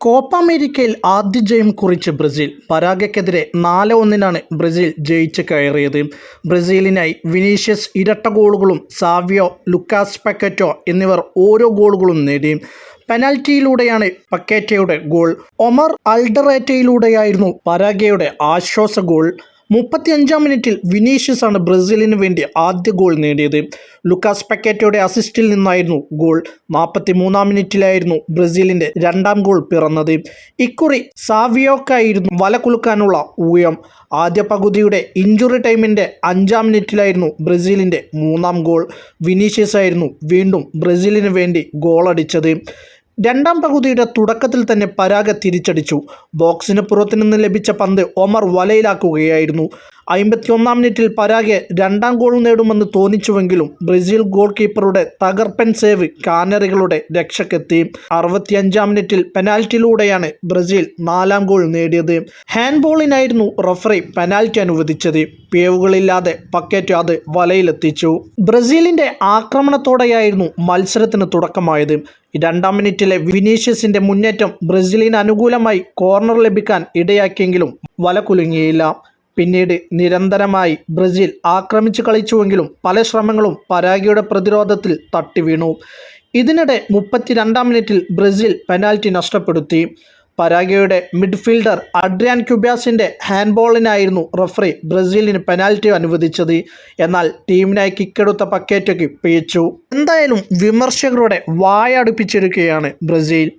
Copa അമേരിക്കയിൽ ആദ്യ ജയം കുറിച്ച് ബ്രസീൽ പരാഗയ്ക്കെതിരെ നാല് ഒന്നിനാണ് ബ്രസീൽ ജയിച്ച് കയറിയത്. ബ്രസീലിനായി വിനീഷ്യസ് ഇരട്ട ഗോളുകളും സാവിയോ ലുക്കാസ് പക്കറ്റോ എന്നിവർ ഓരോ ഗോളുകളും നേടി. പെനാൽറ്റിയിലൂടെയാണ് പക്കേറ്റയുടെ ഗോൾ. ഒമർ അൾഡറേറ്റയിലൂടെയായിരുന്നു പരാഗയുടെ ആശ്വാസ ഗോൾ. മുപ്പത്തിയഞ്ചാം മിനിറ്റിൽ വിനീഷ്യസ് ആണ് ബ്രസീലിന് വേണ്ടി ആദ്യ ഗോൾ നേടിയത്. ലുക്കാസ് പക്കേറ്റയുടെ അസിസ്റ്റിൽ നിന്നായിരുന്നു ഗോൾ. നാൽപ്പത്തി മൂന്നാം മിനിറ്റിലായിരുന്നു ബ്രസീലിന്റെ രണ്ടാം ഗോൾ പിറന്നത്. ഇക്കുറി സാവിയോക്കായിരുന്നു വല കുലുക്കാനുള്ള ഊയം. ആദ്യ പകുതിയുടെ ഇഞ്ചുറി ടൈമിന്റെ അഞ്ചാം മിനിറ്റിലായിരുന്നു ബ്രസീലിന്റെ മൂന്നാം ഗോൾ. വിനീഷ്യസ് ആയിരുന്നു വീണ്ടും ബ്രസീലിന് വേണ്ടി ഗോളടിച്ചത്. രണ്ടാം പകുതിയുടെ തുടക്കത്തിൽ തന്നെ പരാഗ തിരിച്ചടിച്ചു. ബോക്സിന് പുറത്തു നിന്ന് ലഭിച്ച പന്ത് ഒമർ വലയിലാക്കുകയായിരുന്നു. അമ്പത്തിയൊന്നാം മിനിറ്റിൽ പരാഗെ രണ്ടാം ഗോൾ നേടുമെന്ന് തോന്നിച്ചുവെങ്കിലും ബ്രസീൽ ഗോൾ കീപ്പറുടെ തകർപ്പൻ സേവ് കാനറികളുടെ രക്ഷക്കെത്തി. അറുപത്തിയഞ്ചാം മിനിറ്റിൽ പെനാൽറ്റിയിലൂടെയാണ് ബ്രസീൽ നാലാം ഗോൾ നേടിയത്. ഹാൻഡ്ബോളിനായിരുന്നു റഫറി പെനാൽറ്റി അനുവദിച്ചത്. പേവുകളില്ലാതെ പക്കറ്റ് അത് വലയിലെത്തിച്ചു. ബ്രസീലിന്റെ ആക്രമണത്തോടെയായിരുന്നു മത്സരത്തിന് തുടക്കമായത്. രണ്ടാം മിനിറ്റിലെ വിനീഷ്യസിന്റെ മുന്നേറ്റം ബ്രസീലിന് അനുകൂലമായി കോർണർ ലഭിക്കാൻ ഇടയാക്കിയെങ്കിലും വല കുലുങ്ങിയില്ല പിന്നീട് നിരന്തരമായി ബ്രസീൽ ആക്രമിച്ചു കളിച്ചുവെങ്കിലും പല ശ്രമങ്ങളും പരാഗിയുടെ പ്രതിരോധത്തിൽ തട്ടിവീണു. ഇതിനിടെ മുപ്പത്തിരണ്ടാം മിനിറ്റിൽ ബ്രസീൽ പെനാൽറ്റി നഷ്ടപ്പെടുത്തി. പരാഗയുടെ മിഡ്ഫീൽഡർ അഡ്രിയാൻ ക്യുബ്യാസിന്റെ ഹാൻഡ്ബോളിനായിരുന്നു റഫറി ബ്രസീലിന് പെനാൽറ്റി അനുവദിച്ചത്. എന്നാൽ ടീമിനായി കിക്കെടുത്ത പക്കേറ്റയ്ക്ക് പിഴച്ചു. എന്തായാലും വിമർശകരുടെ വായ അടുപ്പിച്ചിരിക്കുകയാണ് ബ്രസീൽ.